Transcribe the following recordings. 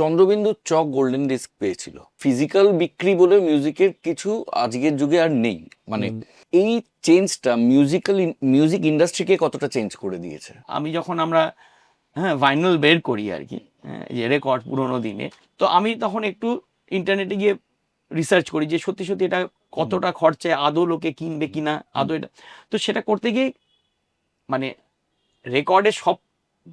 চন্দ্রবিন্দু চক golden disc পেয়েছিল। Physical বিক্রি বলে মিউজিকের কিছু আজকের যুগে আর নেই। মানে এই চেঞ্জটা মিউজিক্যাল মিউজিক ইন্ডাস্ট্রিকে কতটা চেঞ্জ করে দিয়েছে? আমি যখন আমরা হ্যাঁ ভাইনাল বের করি আর কি হ্যাঁ, যে রেকর্ড পুরোনো দিনে তো আমি তখন একটু ইন্টারনেটে গিয়ে রিসার্চ করি যে সত্যি সত্যি এটা কতটা খরচায় আদৌ লোকে কিনবে কিনা আদৌ এটা তো সেটা করতে গিয়ে মানে রেকর্ডের সব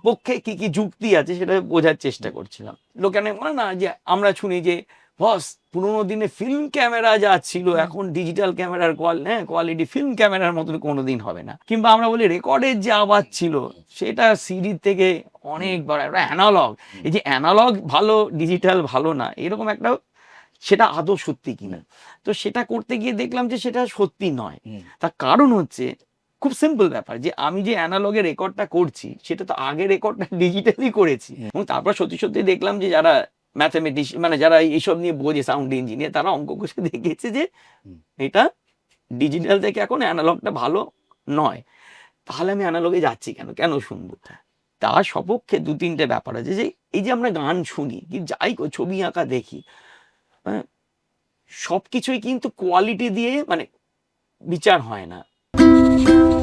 পক্ষে কি কি যুক্তি আছে সেটা বোঝার চেষ্টা করছিলাম। লোকে অনেক বলে না যে আমরা শুনি যে বস পুরোনো দিনে ফিল্ম ক্যামেরা যা ছিল এখন ডিজিটাল ক্যামেরার কোয়াল হ্যাঁ কোয়ালিটি ফিল্ম ক্যামেরার মতন কোনোদিন হবে না। কিংবা আমরা বলি রেকর্ডের যে আওয়াজ ছিল সেটা সিডি থেকে অনেক বড় একটা অ্যানালগ এই যে অ্যানালগ ভালো ডিজিটাল ভালো না এরকম একটা সেটা আদৌ সত্যি কিনা? তো সেটা করতে গিয়ে দেখলাম যে সেটা সত্যি নয়। তার কারণ হচ্ছে খুব সিম্পল ব্যাপার যে আমি যে অ্যানালগে রেকর্ডটা করছি সেটা তো আগে রেকর্ডটা ডিজিটালি করেছি। এবং তারপর সত্যি সত্যি দেখলাম যে যারা ম্যাথামেটিক্স মানে যারা এইসব নিয়ে বোঝে সাউন্ড ইঞ্জিনিয়ার তারা অঙ্ক কষে দেখেছে যে এটা ডিজিটাল থেকে এখন অ্যানালগটা ভালো নয়। তাহলে আমি অ্যানালগে যাচ্ছি কেন? কেন শুনব? তার সপক্ষে দু তিনটে ব্যাপার আছে যে এই যে আমরা গান শুনি কি যাই ছবি আঁকা দেখি হ্যাঁ সব কিছুই কিন্তু কোয়ালিটি দিয়ে মানে বিচার হয় না। thank you